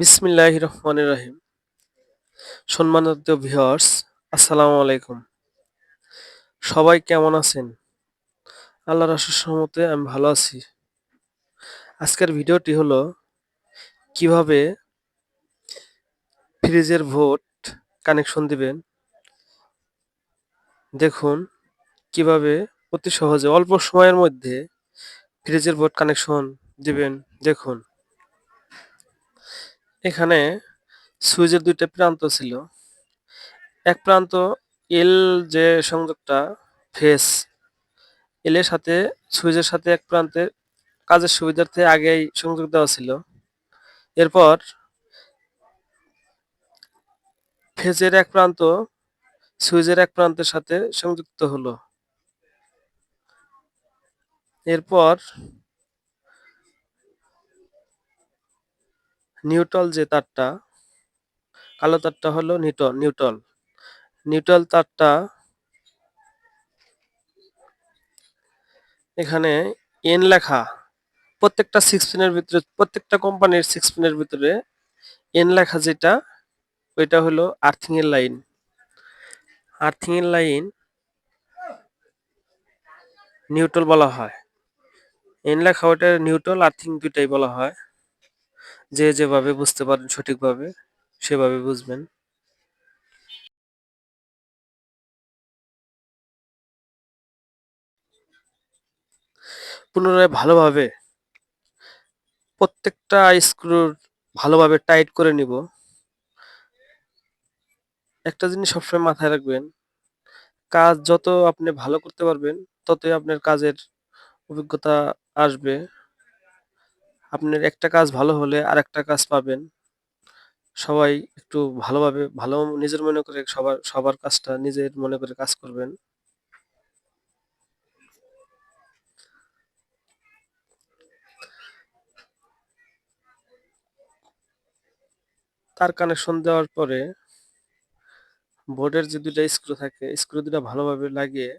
বিসমিল্লাহ রহমান রাহিম। সম্মানিত ভিউয়ার্স আসসালামু আলাইকুম। সবাই কেমন আছেন? আল্লাহর আশীষ সহমতে আমি ভালো আছি। আজকের ভিডিওটি হলো, কীভাবে ফ্রিজের ভোট কানেকশন দিবেন। দেখুন, কীভাবে অতি সহজে অল্প সময়ের মধ্যে ফ্রিজের ভোট কানেকশন দিবেন। দেখুন। এখানে সুইচের দুইটা প্রান্ত ছিল। এক প্রান্ত এল যে সংযোগটা, ফেস এল এর সাথে সুইচের সাথে এক প্রান্তে কাজের সুবিধার্থে আগেই সংযোগ দেওয়া ছিল। এরপর ফেজের এক প্রান্ত সুইচের এক প্রান্তের সাথে সংযুক্ত হলো। এরপর নিউট্রাল যে তারটা, কালো তারটা হলো নিউটল নিউট্রাল। নিউট্রাল তারটা এখানে এন লেখা। প্রত্যেকটা সিক্স পিনের ভিতরে, প্রত্যেকটা কোম্পানির সিক্স পিনের ভিতরে এন লেখা যেটা, ওইটা হলো আর্থিং এর লাইন আর্থিং এর লাইন নিউট্রাল বলা হয়। এন লেখা ওইটা নিউট্রাল আর্থিং দুইটাই বলা হয়। যে যেভাবে বুঝতে পারেন সঠিকভাবে, সেভাবে বুঝবেন। পুনরায় ভালোভাবে প্রত্যেকটা স্ক্রুর ভালোভাবে টাইট করে নিব। একটা জিনিস সবসময় মাথায় রাখবেন, কাজ যত আপনি ভালো করতে পারবেন, ততই আপনার কাজের অভিজ্ঞতা আসবে। আপনার একটা কাজ ভালো হলে আর একটা কাজ পাবেন। সবাই একটু ভালোভাবে, ভালো নিজের মনে করে সবার সবার কাজটা নিজের মনে করে কাজ করবেন। তার কানেকশন দেওয়ার পরে বোর্ডের যে দুটা স্ক্রু থাকে স্ক্রু দুটা ভালোভাবে লাগিয়ে